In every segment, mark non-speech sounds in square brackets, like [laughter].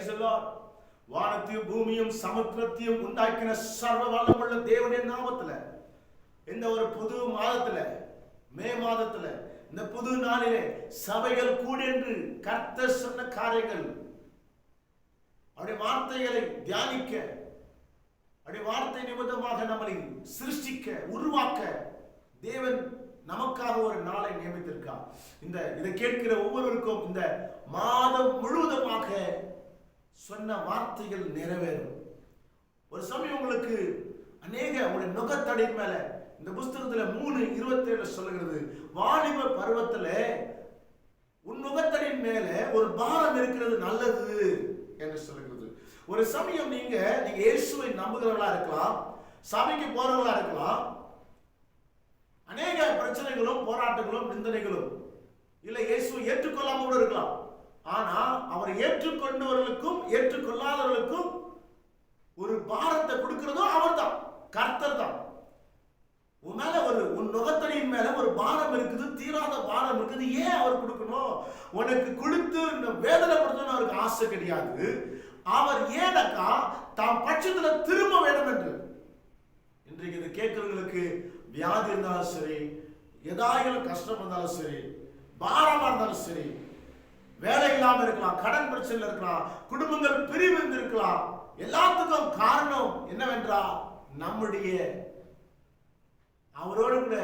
Praise வானத்தையும் பூமியும் சமுத்திரத்தையும் உண்டாக்கின சர்வ வல்லமுள்ள தேவனுடைய நாமத்துல. இந்த ஒரு புது மாதத்துல மே மாதத்துல இந்த புது நாளிலே சபைகள் கூட என்று கர்த்த சொன்ன காரியங்கள். அவருடைய வார்த்தைகளை தியானிக்க அவருடைய வார்த்தை நிமித்தமாக நம்மளை சிருஷ்டிக்க உருவாக்க தேவன் நமக்காக ஒரு நாளை நியமித்திருக்கார். இந்த இதை கேட்கிற ஒவ்வொருவருக்கும் இந்த மாதம் முழுவதுமாக சொன்ன வார்த்தைகள் நிறைவேறும். ஒரு சமயம் உங்களுக்கு அநேக உங்களுடைய நுகத்தடை மேல இந்த புஸ்தகத்துல மூணு இருபத்தேழு சொல்லுகிறது வாலிப பருவத்துல உன் நுகத்தடியின் மேல ஒரு பாரம் இருக்கிறது நல்லது என்று சொல்லுகிறது. ஒரு சமயம் நீங்க நீங்க இயேசுவை நம்புகிறவர்களா இருக்கலாம் சபைக்கு போறவர்களா இருக்கலாம் அநேக பிரச்சனைகளும் போராட்டங்களும் நிந்தனைகளும் இல்லை இயேசுவை ஏற்றுக்கொள்ளாம கூட இருக்கலாம். ஆனால் அவரை ஏற்றுக்கொண்டவர்களுக்கும் ஏற்றுக்கொள்ளாதவர்களுக்கும் ஒரு பாரத்தை கொடுக்கிறதும் அவர்தான் கர்த்தர் தான் உன் மேல ஒரு உன் நுகத்தடியின் மேல ஒரு பாரம் இருக்குது தீராத பாரம் இருக்குது ஏன் அவர் கொடுக்கணும்? உனக்கு கொடுத்து இந்த வேதனைப்படுத்தணும் அவருக்கு ஆசை கிடையாது. அவர் ஏனக்கா தாம் பட்சத்துல திரும்ப வேண்டும் என்று. இன்றைக்கு இதை கேட்கிறவங்களுக்கு வியாதி இருந்தாலும் சரி எதாயிலும் கஷ்டம் இருந்தாலும் சரி பாரமா இருந்தாலும் சரி வேலை இல்லாமல் இருக்கலாம் கடன் பிரச்சனை இருக்கலாம் குடும்பங்கள் பிரிவு இருக்கலாம். எல்லாத்துக்கும் காரணம் என்னவென்றால் நம்முடைய அவரோடு கூட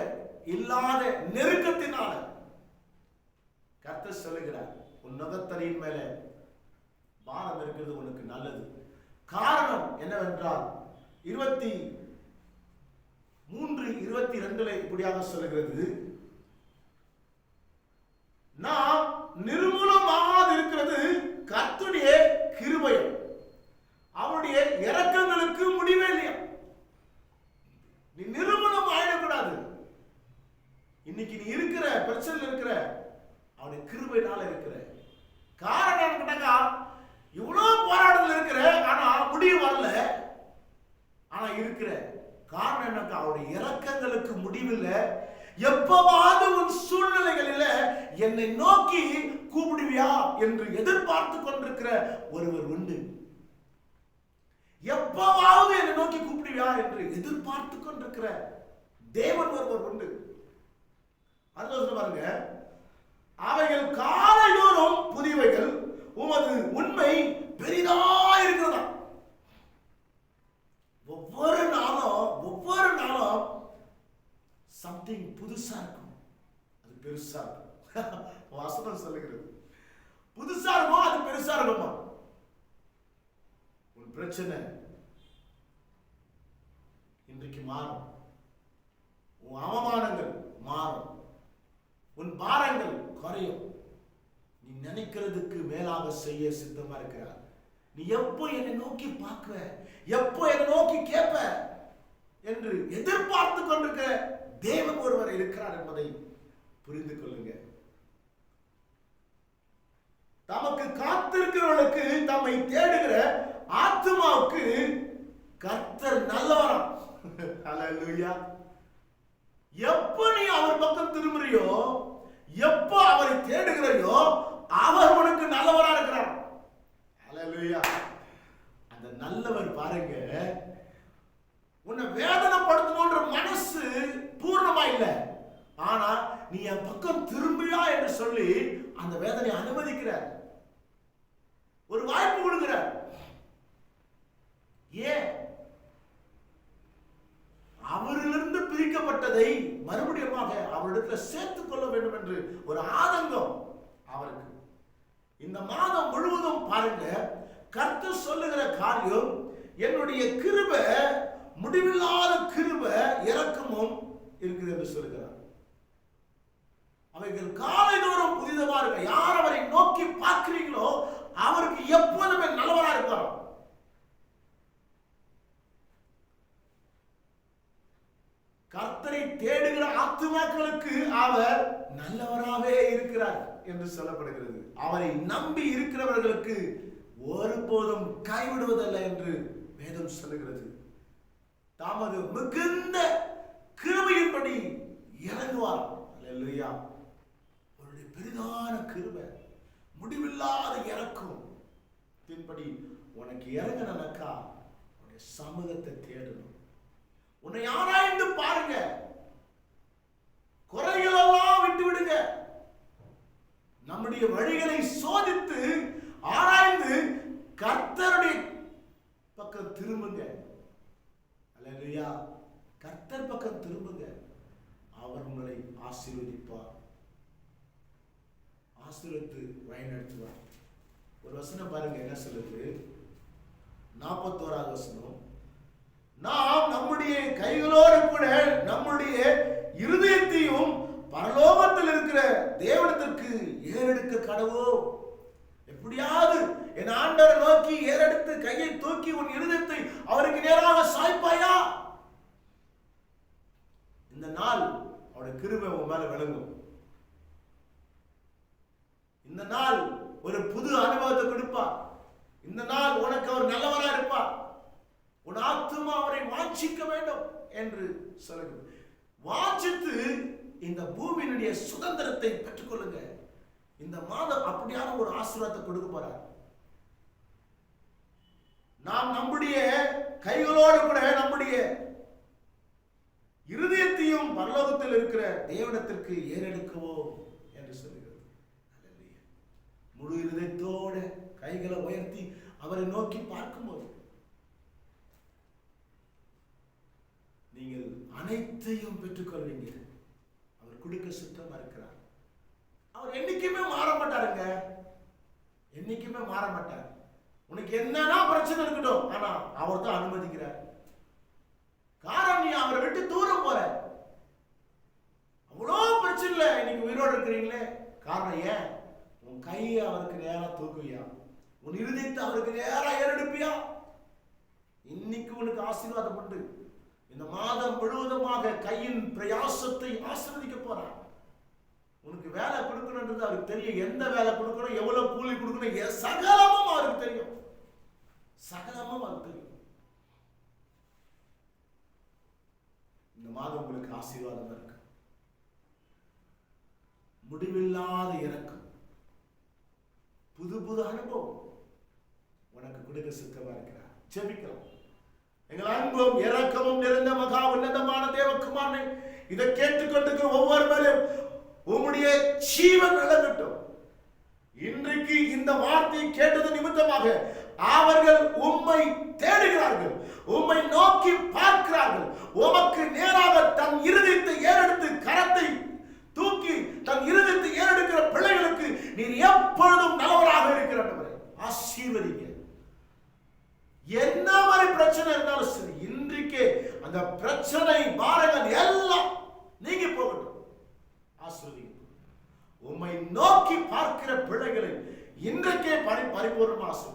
இல்லாத நெருக்கத்தினால. கர்த்தர் சொல்லுகிறார் உன் நுகத்தறியின் மேல பாரம் இருக்கிறது உனக்கு நல்லது. காரணம் என்னவென்றால் இருபத்தி மூன்று இருபத்தி ரெண்டுல இப்படியாக சொல்லுகிறது. நாம் நிர்மூலமாகாது இருக்கிறது கர்த்துடைய கிருபையம். அவருடைய இறக்கங்களுக்கு முடிவே இல்லையா? நீ நிர்மூலம் ஆயிடக்கூடாது. இன்னைக்கு நீ இருக்கிற பிரச்சனை இருக்கிற அவருடைய கிருபையினால இருக்கிற. காரணம் என்ன கேட்டாக்கா இவ்வளவு போராட்டத்தில் இருக்கிற ஆனா முடிவு வரல. ஆனா இருக்கிற காரணம் என்னக்கா அவருடைய இறக்கங்களுக்கு முடிவில்லை. எப்பவாவது உன் சூழ்நிலைகளில் என்னை நோக்கி கூப்பிடுவியா என்று எதிர்பார்த்து கொண்டிருக்கிற ஒருவர் உண்டு. எப்பவாவது என்னை நோக்கி கூப்பிடுவியா என்று எதிர்பார்த்து கொண்டிருக்கிற தேவன் ஒருவர் உண்டு. அடுத்த பாருங்க. அவைகள் காலைதோறும் புதிவைகள் உமது உண்மை பெரிதா இருக்கிறதா ஒவ்வொரு நாளும் ஒவ்வொரு நாளும் சம்திங் புதுசா இருக்கும். அது பெருசா இருக்கும். வசனம் சொல்லுகிறது. புதுசா இருக்குமா? அது பெருசா இருக்குமா? உன் பிரச்சனை இன்றைக்கு மாறும். உன் அவமானங்கள் மாறும். உன் பாரங்கள் குறையும். நீ நினைக்கிறதுக்கு மேலாக செய்ய சித்தமா இருக்கிறார் நீ எப்போ என்னை நோக்கி பார்க்குவ? எப்போ என்னை நோக்கி கேட்ப? என்று எதிர்பார்த்து கொண்டிருக்கிற தேவன் ஒருவர் இருக்கிறார் என்பதை புரிந்து கொள்ளுங்க. தமக்கு காத்திருக்கிறவர்களுக்கு தம்மை தேடுகிற ஆத்மாவுக்கு கர்த்தர் நல்லவராம் [laughs] ஹalleluya. எப்ப நீ அவர் பக்கம் திரும்புறியோ எப்போ அவரை தேடுகிறையோ அவர் உனக்கு நல்லவரா இருக்கிறார் ஹalleluya அந்த நல்லவர் பாருங்க உன்னை வேதனைப்படுத்தணுன்ற மனசு பூர்ணமா இல்லை ஆனா நீ என் பக்கம் திரும்பியா என்று சொல்லி அந்த வேதனை அனுமதிக்கிறார் ஒரு வாய்ப்பு கொடுக்கிறார். ஏன்? அவரிலிருந்து பிரிக்கப்பட்டதை மறுபடியுமாக அவரிடத்துல சேர்த்துக் கொள்ள வேண்டும் என்று ஒரு ஆதங்கம் அவருக்கு. இந்த மாதம் முழுவதும் பாருங்க கருத்து சொல்லுகிற காரியம் என்னுடைய கிருப முடிவில்லாத கிருப இறக்கமும் இருக்குது என்று சொல்லுகிறார். அவைகள் காலைதோறும் புதிதமா இருக்க யார் அவரை நோக்கி பார்க்கிறீங்களோ அவருக்கு எப்போதுமே நல்லவரா இருப்பார். கர்த்தரை தேடுகிற ஆத்துமாக்களுக்கு அவர் நல்லவராகவே இருக்கிறார் என்று சொல்லப்படுகிறது. அவரை நம்பி இருக்கிறவர்களுக்கு ஒருபோதும் கைவிடுவதல்ல என்று வேதம் சொல்லுகிறது. தமது மிகுந்த கிருபையின்படி இறங்குவார். அவருடைய பெரிதான கிருபை. முடிவில்லாத இறக்கும். பின்படி உனக்கு இறங்கணும்னாக்கா உன்னுடைய சமூகத்தை தேடணும். உன்னை ஆராய்ந்து பாருங்க. குறைகளெல்லாம் விட்டு விடுங்க நம்முடைய வழிகளை சோதித்து ஆராய்ந்து கர்த்தருடைய பக்கம் திரும்புங்க. அல்லேலூயா. கர்த்தர் பக்கம் திரும்புங்க. அவர் உங்களை ஆசீர்வதிப்பார். ஆசீர்வத்து பயன்படுத்துவார் ஒரு வசனம் பாருங்க என்ன சொல்லுது? நாற்பத்தோராவது வசனம். நாம் நம்முடைய கைகளோடு கூட நம்முடைய இருதயத்தையும் பரலோகத்தில் இருக்கிற தேவனத்திற்கு ஏறெடுக்க கடவோ எப்படியாவது என் ஆண்டரை நோக்கி ஏறெடுத்து கையை தூக்கி உன் இருதயத்தை அவருக்கு நேராக சாய்ப்பாயா? இந்த நாள் அவருடைய கிருபை உன் மேல விளங்கும் இந்த நாள் ஒரு புது அனுபவத்தை கொடுப்பார். இந்த நாள் உனக்கு அவர் நல்லவராக இருப்பார். உன் ஆத்துமா அவரை வாஞ்சிக்க வேண்டும் என்று சொல்லுங்க வாஞ்சித்து இந்த பூமியினுடைய சுதந்திரத்தை பெற்றுக்கொள்ளுங்க. இந்த மாதம் அப்படியான ஒரு ஆசீர்வாதத்தை கொடுக்க போறார். நாம் நம்முடைய கைகளோடு கூட நம்முடைய இருதயத்தையும் பரலோகத்தில் இருக்கிற தேவனத்திற்கு ஏறெடுக்கவோ என்று சொல்லுங்கள் முழு இருதயத்தோட கைகளை உயர்த்தி அவரை நோக்கி பார்க்கும்போது நீங்கள் அனைத்தையும் பெற்றுக்கொள்வீங்க. அவர் கொடுக்க சுத்தமா இருக்கிறார். அவர் என்னைக்குமே மாற மாட்டாருங்க. என்னைக்குமே மாற மாட்டார். உனக்கு என்னன்னா பிரச்சனை இருக்கட்டும். ஆனா அவர் தான் அனுமதிக்கிறார். காரணம் நீ அவரை விட்டு தூரம் போற. அவ்வளோ பிரச்சனை இல்லை இன்னைக்கு உயிரோடு இருக்கிறீங்களே. காரணம் ஏன்? உன் கையை அவருக்கு நேராக தூக்குவியா? உன் இருதயத்தை அவருக்கு நேராக ஏறெடுப்பியா? இன்னைக்கு உனக்கு ஆசீர்வாதம் உண்டு. இந்த மாதம் முழுவதுமாக கையின் பிரயாசத்தை ஆசீர்வதிக்க போறார். உனக்கு வேலை கொடுக்கணுன்றது அவருக்கு தெரியும். எந்த வேலை கொடுக்கணும் எவ்வளவு கூலி கொடுக்கணும் எ- சகலமும் அவருக்கு தெரியும். சகலமும் அவருக்கு தெரியும். இந்த மாதம் உங்களுக்கு ஆசீர்வாதம் இருக்கு. முடிவில்லாத இறக்கம். புது புது அனுபவம். உனக்கு கொடுக்க சித்தமா இருக்கிறார் ஜெபிக்கலாம். எங்கள் அன்பும் இறக்கமும் நிறைந்த மகா உன்னதமான தேவக்குமாரனை இதை கேட்டுக்கொண்டிருக்கிற ஒவ்வொரு மேலும் உம்முடைய ஜீவன் விளங்கட்டும் இன்றைக்கு இந்த வார்த்தையை கேட்டது நிமித்தமாக அவர்கள் உம்மை தேடுகிறார்கள். உம்மை நோக்கி பார்க்கிறார்கள். உமக்கு நேராக தன் இருதயத்தை ஏறெடுத்து கரத்தை தூக்கி தன் இருதயத்தை ஏறெடுக்கிற பிள்ளைகளுக்கு நீர் எப்பொழுதும் ஆசீர்வதிங்க. என்ன மாதிரி பிரச்சனை இருந்தாலும் சரி இன்றைக்கே அந்த பிரச்சனை பாரங்கள் எல்லாம் நீங்கி போகட்டும். ஆசீர்வதிங்க. உம்மை நோக்கி பார்க்கிற பிள்ளைகளை இன்றைக்கே பணி பரிபூர்ணமா ஆசீர்வதிங்க.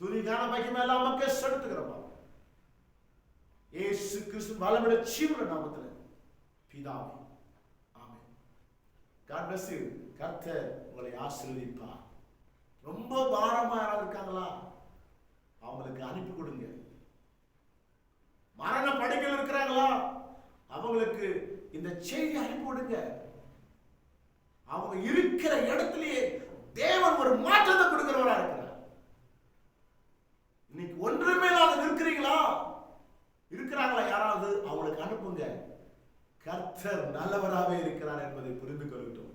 துதிகான மகிமை எல்லாம் மக்கள் செலுத்துகிறோமா? ஏசு கிறிஸ்து வளமிட சீவிர நாமத்தில். பிதாவே. ஆமென். God bless you. கர்த்தர் உங்களை ஆசீர்வதிப்பார். ரொம்ப பாரமா யாராவது இருக்காங்களா? அவங்களுக்கு அனுப்பி கொடுங்க. மரண படைகள் இருக்கிறாங்களா? அவங்களுக்கு இந்த செய்தி அனுப்பி விடுங்க அவங்க இருக்கிற இடத்துலயே தேவன் ஒரு மாற்றத்தை கொடுக்கிறவரா இருக்கிறார். இன்னைக்கு ஒன்றுமே இல்லாத இருக்கிறீங்களா இருக்கிறாங்களா யாராவது? அவங்களுக்கு அனுப்புங்க. கர்த்தர் நல்லவராகவே இருக்கிறார் என்பதை புரிந்து கொள்ளட்டும்.